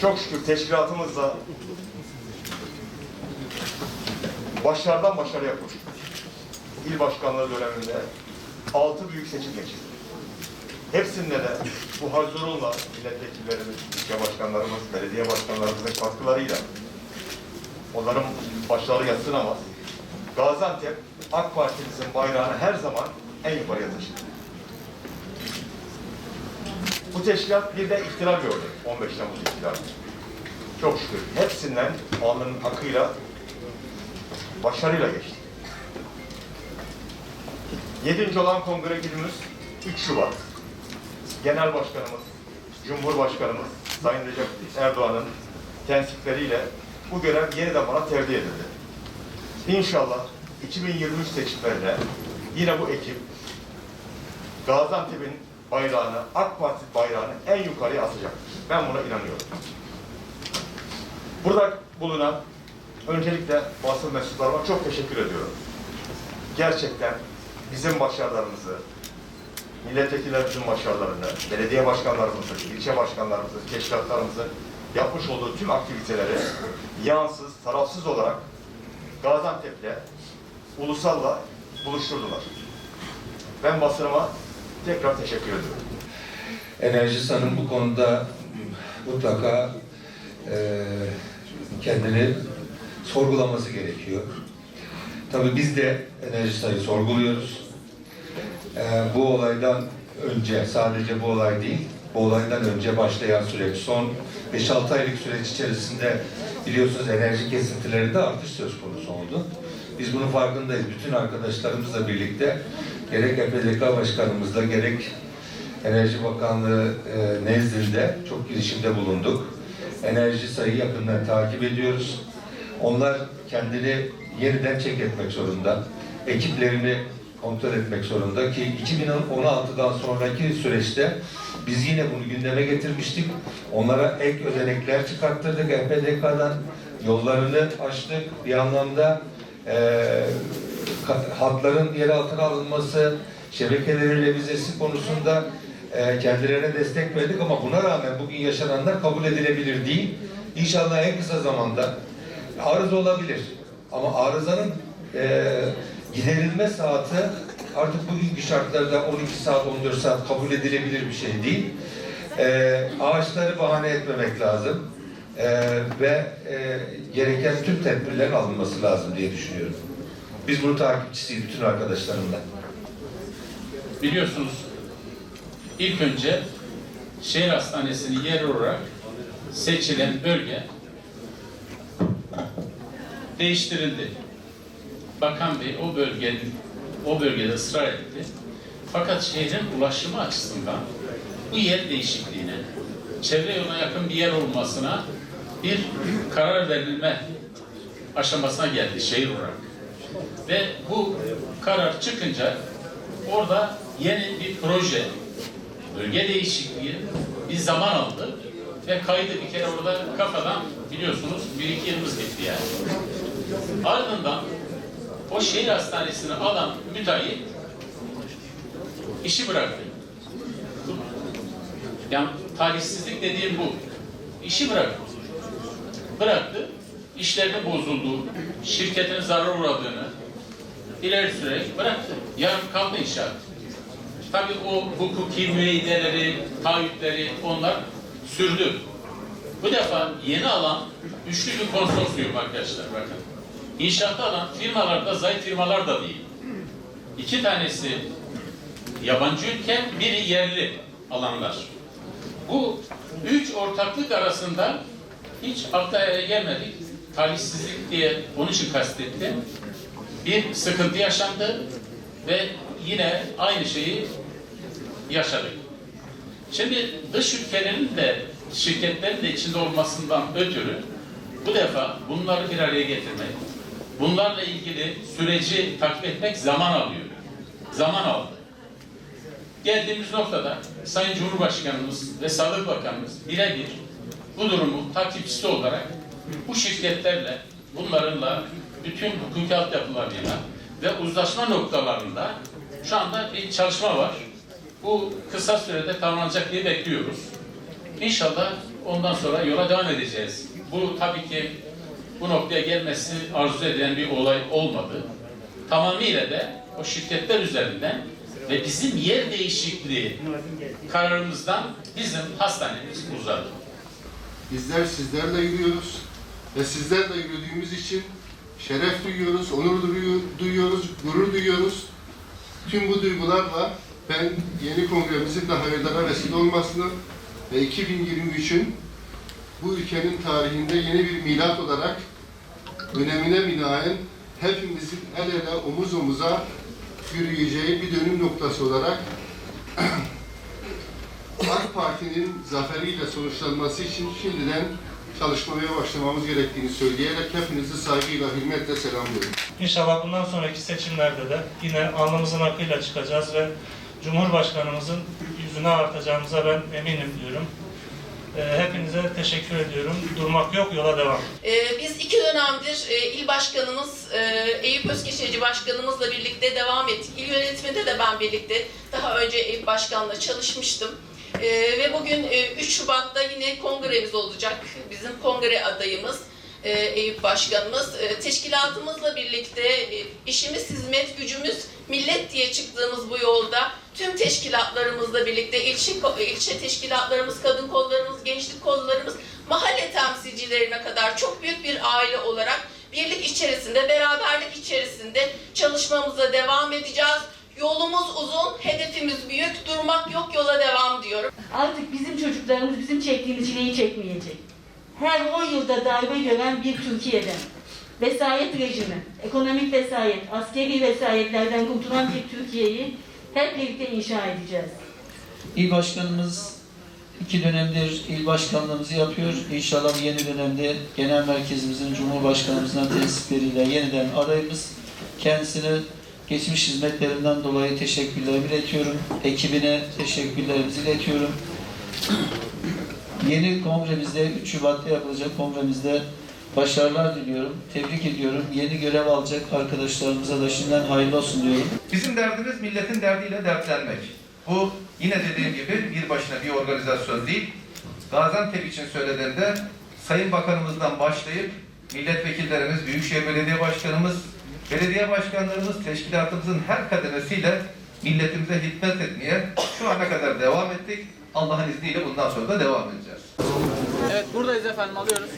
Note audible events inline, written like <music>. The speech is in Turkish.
Çok şükür teşkilatımızla başlardan başarıya koştuk. İl başkanlığı döneminde altı büyük seçim geçirdik. Hepsinde de bu Hazırun'la milletvekillerimiz, ilçe başkanlarımız, belediye başkanlarımızın katkılarıyla onların başları yatsınamaz. Gaziantep AK Parti'mizin bayrağını her zaman en yukarıya taşıdı. Bu teşkilat bir de ihtilal gördü. 15 Temmuz ihtilali. Çok şükür hepsinden alnının akıyla başarıyla geçti. Yedinci olan kongre günümüz 3 Şubat. Genel Başkanımız, Cumhurbaşkanımız Sayın Recep Erdoğan'ın tensipleriyle bu görev yeniden bana tevdi edildi. İnşallah 2023 seçimlerinde yine bu ekip Gaziantep'in bayrağını, AK Parti bayrağını en yukarıya asacaktır. Ben buna inanıyorum. Burada bulunan öncelikle basın mensuplarıma çok teşekkür ediyorum. Gerçekten bizim başarılarımızı, milletvekillerimizin başarılarını, belediye başkanlarımızın, ilçe başkanlarımızın, teşkilatlarımızın yapmış olduğu tüm aktiviteleri yansız, tarafsız olarak Gaziantep'le, ulusalla buluşturdular. Ben basınıma tekrar teşekkür ediyorum. Enerjisa'nın bu konuda mutlaka e, kendini sorgulaması gerekiyor. Tabii biz de Enerjisa'yı sorguluyoruz. E, bu olaydan önce, sadece bu olay değil, bu olaydan önce başlayan süreç, son 5-6 aylık süreç içerisinde biliyorsunuz enerji kesintilerinde artış söz konusu oldu. Biz bunun farkındayız. Bütün arkadaşlarımızla birlikte gerek EPDK Başkanımızla gerek Enerji Bakanlığı e, nezdinde çok girişimde bulunduk. Enerji sayı yakından takip ediyoruz. Onlar kendini yeniden çek etmek zorunda. Ekiplerini kontrol etmek zorunda ki 2016'dan sonraki süreçte biz yine bunu gündeme getirmiştik. Onlara ek ödenekler çıkarttırdık EPDK'dan. Yollarını açtık. Bir anlamda e, hatların yer altına alınması, şebekelerin revizesi konusunda e, kendilerine destek verdik ama buna rağmen bugün yaşananlar kabul edilebilir değil. İnşallah en kısa zamanda arıza olabilir. Ama arızanın e, giderilme saati artık bugünkü şartlarda 12 saat, 14 saat kabul edilebilir bir şey değil. E, ağaçları bahane etmemek lazım. E, ve e, gereken tüm tedbirlerin alınması lazım diye düşünüyorum. Biz bunu takipçisiyiz bütün arkadaşlarımla. Biliyorsunuz ilk önce şehir hastanesini yer olarak seçilen bölge değiştirildi. Bakan Bey o bölgenin o bölgede ısrar etti. Fakat şehrin ulaşımı açısından bu yer değişikliğine, çevre yoluna yakın bir yer olmasına bir karar verilme aşamasına geldi şehir olarak. Ve bu karar çıkınca orada yeni bir proje, bölge değişikliği bir zaman aldı ve kaydı bir kere orada kafadan biliyorsunuz bir iki yılımız gitti yani. Ardından o şehir hastanesini alan müteahhit işi bıraktı. Yani talihsizlik dediğim bu. İşi bıraktı. Bıraktı. İşlerinin bozulduğu, şirketin zarar uğradığını ileri sürerek bıraktı. Yarım kaldı inşaat. Tabii o hukuki müeyyideleri, taahhütleri onlar sürdü. Bu defa yeni alan üçlü bir konsorsiyum arkadaşlar bakın. İnşaatta alan firmalar da zayıf firmalar da değil. İki tanesi yabancı ülke, biri yerli alanlar. Bu üç ortaklık arasında hiç akla gelmedik. Talihsizlik diye onun için kastettim. Bir sıkıntı yaşandı ve yine aynı şeyi yaşadık. Şimdi dış ülkelerin de şirketlerin de içinde olmasından ötürü bu defa bunları bir araya getirmek, bunlarla ilgili süreci takip etmek zaman alıyor. Zaman aldı. Geldiğimiz noktada Sayın Cumhurbaşkanımız ve Sağlık Bakanımız birebir bu durumu takipçisi olarak bu şirketlerle, bunlarınla bütün hukuki altyapılarıyla ve uzlaşma noktalarında şu anda bir çalışma var. bu kısa sürede tamamlanacak diye bekliyoruz. İnşallah ondan sonra yola devam edeceğiz. Bu tabii ki bu noktaya gelmesi arzu edilen bir olay olmadı. Tamamıyla de o şirketler üzerinden ve bizim yer değişikliği kararımızdan bizim hastanemiz uzadı. Bizler sizlerle yürüyoruz ve sizlerle yürüdüğümüz için şeref duyuyoruz, onur duyu- duyuyoruz, gurur duyuyoruz. Tüm bu duygularla ben yeni kongremizin de hayırlara vesile olmasını ve 2023'ün bu ülkenin tarihinde yeni bir milat olarak önemine binaen hepimizin el ele omuz omuza yürüyeceği bir dönüm noktası olarak <clears throat> AK Parti'nin zaferiyle sonuçlanması için şimdiden çalışmaya başlamamız gerektiğini söyleyerek hepinizi saygıyla, hürmetle selamlıyorum. İnşallah bundan sonraki seçimlerde de yine alnımızın akıyla çıkacağız ve Cumhurbaşkanımızın yüzüne artacağımıza ben eminim diyorum. Ee, Hepinize teşekkür ediyorum. Durmak yok, yola devam. Ee, Biz iki dönemdir e, il başkanımız e, Eyüp Özkeşeci başkanımızla birlikte devam ettik. İl yönetiminde de ben birlikte daha önce Eyüp başkanla çalışmıştım. Ee, Ve bugün e, 3 Şubat'ta yine kongremiz olacak. Bizim kongre adayımız e, Eyüp başkanımız. E, Teşkilatımızla birlikte e, işimiz, hizmet, gücümüz millet diye çıktığımız bu yolda tüm teşkilatlarımızla birlikte ilçe, ilçe teşkilatlarımız, kadın kollarımız, gençlik kollarımız, mahalle temsilcilerine kadar çok büyük bir aile olarak birlik içerisinde, beraberlik içerisinde çalışmamıza devam edeceğiz. Yolumuz uzun, hedefimiz büyük, durmak yok, yola devam diyorum. Artık bizim çocuklarımız bizim çektiğimiz çileyi çekmeyecek. Her 10 yılda darbe gören bir Türkiye'den, vesayet rejimi, ekonomik vesayet, askeri vesayetlerden kurtulan bir Türkiye'yi hep birlikte inşa edeceğiz. İl başkanımız iki dönemdir il başkanlığımızı yapıyor. İnşallah yeni dönemde genel merkezimizin Cumhurbaşkanımızın tesisleriyle yeniden adayımız. Kendisine geçmiş hizmetlerinden dolayı teşekkürlerimi iletiyorum. Ekibine teşekkürlerimizi iletiyorum. Yeni kongremizde 3 Şubat'ta yapılacak kongremizde başarılar diliyorum. Tebrik ediyorum. Yeni görev alacak arkadaşlarımıza da şimdiden hayırlı olsun diyorum. Bizim derdimiz milletin derdiyle dertlenmek. Bu yine dediğim gibi bir başına bir organizasyon değil. Gaziantep için söylediğimde Sayın Bakanımızdan başlayıp milletvekillerimiz, Büyükşehir Belediye Başkanımız, Belediye başkanlarımız teşkilatımızın her kademesiyle milletimize hizmet etmeye şu ana kadar devam ettik. Allah'ın izniyle bundan sonra da devam edeceğiz. Evet buradayız efendim alıyoruz.